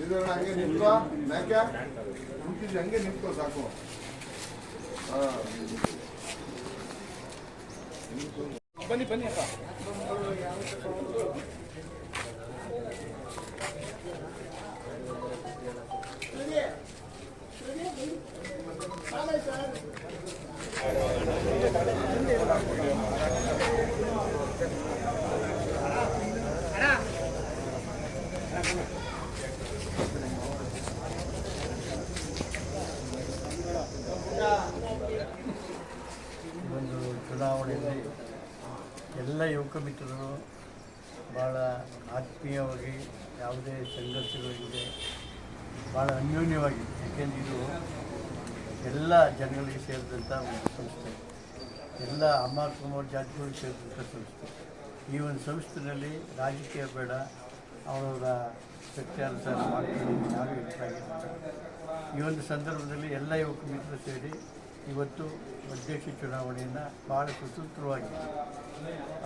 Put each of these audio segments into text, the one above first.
ಇದು ಹಂಗೆ ನಿಂತ್ಕೋ ಯಾಕೆ ಕುಂತಿದ್ದು ಹಂಗೆ ನಿಂತ್ಕೋ ಸಾಕು ಹಾ ಬನ್ನಿ ಬನ್ನಿ ಅಪ್ಪ ಒಂದು ಚುನಾವಣೆಯಲ್ಲಿ ಎಲ್ಲ ಯುವಕ ಮಿತ್ರರು ಭಾಳ ಆತ್ಮೀಯವಾಗಿ ಯಾವುದೇ ಸಂಘರ್ಷಗಳಿಲ್ಲದೆ ಭಾಳ ಅನ್ಯೋನ್ಯವಾಗಿ ಯಾಕೆಂದರೆ ಇದು ಎಲ್ಲ ಜನಗಳಿಗೆ ಸೇರಿದಂಥ ಒಂದು ಸಂಸ್ಥೆ. ಎಲ್ಲ ಅಮ್ಮ ಕುಮಾರ್ ಜಾತಿಗಳಿಗೆ ಸೇರಿದಂಥ ಸಂಸ್ಥೆ. ಈ ಒಂದು ಸಂಸ್ಥೆಯಲ್ಲಿ ರಾಜಕೀಯ ಬೇಡ, ಅವರವರ ಸತ್ಯಾನುಸಾರ ಮಾಡ್ತೀವಿ ಈ ಒಂದು ಸಂದರ್ಭದಲ್ಲಿ ಎಲ್ಲ ಯುವಕ ಮಿತ್ರರು ಸೇರಿ ಇವತ್ತು ಅಧ್ಯಕ್ಷ ಚುನಾವಣೆಯನ್ನು ಭಾಳ ಸುಸೂತ್ರವಾಗಿ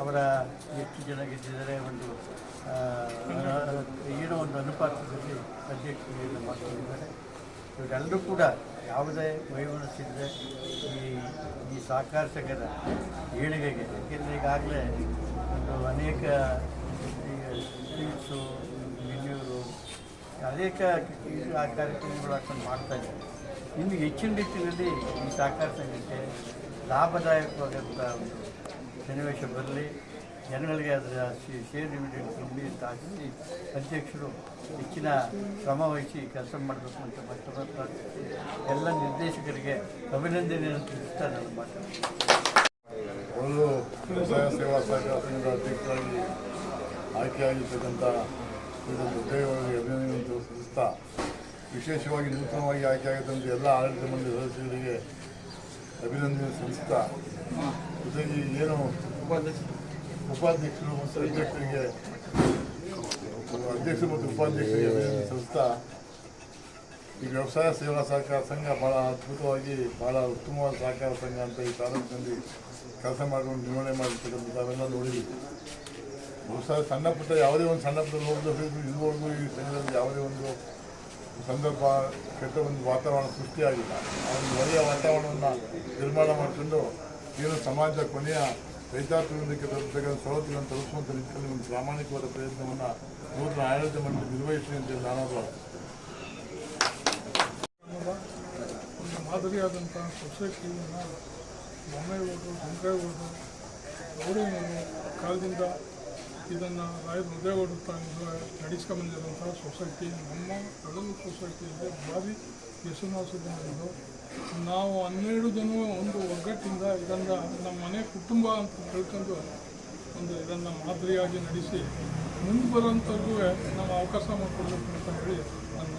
ಅವರ ಎಷ್ಟು ಜನ ಗೆದ್ದಿದ್ದಾರೆ. ಒಂದು ಏನೋ ಒಂದು ಅನುಪಾತದಲ್ಲಿ ಅಧ್ಯಕ್ಷತೆಯನ್ನು ಮಾಡ್ಕೊಂಡಿದ್ದಾರೆ. ಇವರೆಲ್ಲರೂ ಕೂಡ ಯಾವುದೇ ವೈಮನಸ್ಸಿಲ್ಲದೆ ಈ ಈ ಸಹಕಾರ ಸಂಘದ ಏಳಿಗೆಗೆ, ಯಾಕೆಂದರೆ ಈಗಾಗಲೇ ಒಂದು ಅನೇಕ ಸ್ವೀಟ್ಸು ಮೆನ್ಯೂರು ಅನೇಕ ಆ ಕಾರ್ಯಕ್ರಮಗಳು ಹಾಕೊಂಡು ಮಾಡ್ತಾ ಇದ್ದಾರೆ. ಇನ್ನು ಹೆಚ್ಚಿನ ರೀತಿಯಲ್ಲಿ ಈ ಸಹಕಾರ ಸಂಘಕ್ಕೆ ಲಾಭದಾಯಕವಾದಂಥ ಒಂದು ಸನ್ನಿವೇಶ ಬರಲಿ. ಜನಗಳಿಗೆ ಅದರ ಶೇರ್ ಲಿಮಿಟೆಡ್ ತುಂಬಿ ಅಂತ ಹಾಕಿ ಅಧ್ಯಕ್ಷರು ಹೆಚ್ಚಿನ ಶ್ರಮ ವಹಿಸಿ ಕೆಲಸ ಮಾಡಬೇಕು ಅಂತ ಮತ್ತೆ ಎಲ್ಲ ನಿರ್ದೇಶಕರಿಗೆ ಅಭಿನಂದನೆಯನ್ನು ತಿಳಿಸ್ತಾ ನಾನು ಮಾತಾಡ್ತೀನಿ ಒಂದು ವ್ಯವಸಾಯ ಸೇವಾ ಸಹಕಾರ ಅಧ್ಯಕ್ಷರಾಗಿ ಆಯ್ಕೆಯಾಗಿರ್ತಕ್ಕಂಥ ಇದೊಂದು ಉದ್ಯೋಗಗಳಿಗೆ ಸಲ್ಲಿಸ್ತಾ ವಿಶೇಷವಾಗಿ ನೂತನವಾಗಿ ಆಯ್ಕೆಯಾಗಿದ್ದಂಥ ಎಲ್ಲ ಆಡಳಿತ ಮಂಡಳಿ ಸದಸ್ಯರಿಗೆ ಅಭಿನಂದನೆ ಸಲ್ಲಿಸ್ತಾ ಜೊತೆಗೆ ಏನು ಉಪಾಧ್ಯಕ್ಷರು. ಮತ್ತು ಅಧ್ಯಕ್ಷರಿಗೆ ಅಧ್ಯಕ್ಷರು ಮತ್ತು ಉಪಾಧ್ಯಕ್ಷರಿಗೆ ಅಭಿನಂದನೆ ಸಲ್ಲಿಸ್ತಾ ಈ ವ್ಯವಸಾಯ ಸೇವಾ ಸಹಕಾರ ಸಂಘ ಭಾಳ ಅದ್ಭುತವಾಗಿ ಭಾಳ ಉತ್ತಮವಾದ ಸಹಕಾರ ಸಂಘ ಅಂತ ಈ ತಾಲೂಕಿನಲ್ಲಿ ಕೆಲಸ ಮಾಡಿಕೊಂಡು ನಿರ್ವಹಣೆ ಮಾಡಿರ್ತಕ್ಕಂಥ ತಾವೆಲ್ಲ ನೋಡಿದ್ವಿ ಬಹುಶಃ ಸಣ್ಣ ಪುಟ್ಟ ಯಾವುದೇ ಒಂದು ಸಣ್ಣ ಪುಟ್ಟ ನೋಡಿದ್ರು ಇದುವರೆಗೂ ಈ ಸಂಘದಲ್ಲಿ ಯಾವುದೇ ಒಂದು ಸಂದರ್ಭ ಕೆಟ್ಟ ಒಂದು ವಾತಾವರಣ ಸೃಷ್ಟಿಯಾಗಿಲ್ಲ ಆ ಒಂದು ಒಳ್ಳೆಯ ವಾತಾವರಣವನ್ನು ನಿರ್ಮಾಣ ಮಾಡಿಕೊಂಡು ಏನು ಸಮಾಜದ ಕೊನೆಯ ರೈತಾಪಿಯೊಂದಕ್ಕೆ ತಲುಪತಕ್ಕಂಥ ಸವಲತ್ತುಗಳನ್ನು ತಲುಪಿಸುವಂಥ ನಿಟ್ಟಿನಲ್ಲಿ ಒಂದು ಪ್ರಾಮಾಣಿಕವಾದ ಪ್ರಯತ್ನವನ್ನು ನೂತನ ಆಡಳಿತ ಮಂಡಳಿ ನಿರ್ವಹಿಸಿ ಅಂತೇಳಿ ನಾನು ಒಂದು ಮಾದರಿಯಾದಂಥ ಸೊಸೈಟಿಯನ್ನು ಬೊಮ್ಮೇಗೌಡರು ಶಂಕರೇಗೌಡರು ಗೌರಿಯವರು ಕಾಲದಿಂದ ಇದನ್ನು ರಾಯ ಹೃದಯಗೌಡ ನಡೆಸ್ಕೊಂಬಂದಿರುವಂಥ ಸೊಸೈಟಿ, ನಮ್ಮ ಕಡಲು ಸೊಸೈಟಿಯಲ್ಲಿ ಭಾರಿ ಹೆಸರುವಾಸಗೊಂಡಿದ್ದು ನಾವು ಹನ್ನೆರಡು ಜನ ಒಂದು ಒಗ್ಗಟ್ಟಿಂದ ಇದನ್ನು ನಮ್ಮ ಮನೆ ಕುಟುಂಬ ಅಂತ ತಿಳ್ಕೊಂಡು ಒಂದು ಇದನ್ನು ಮಾದರಿಯಾಗಿ ನಡೆಸಿ ಮುಂದೆ ಬರೋಂಥವ್ರಿಗೂ ನಾವು ಅವಕಾಶ ಮಾಡಿಕೊಡ್ಬೇಕು ಅಂತ ಹೇಳಿ ನನ್ನ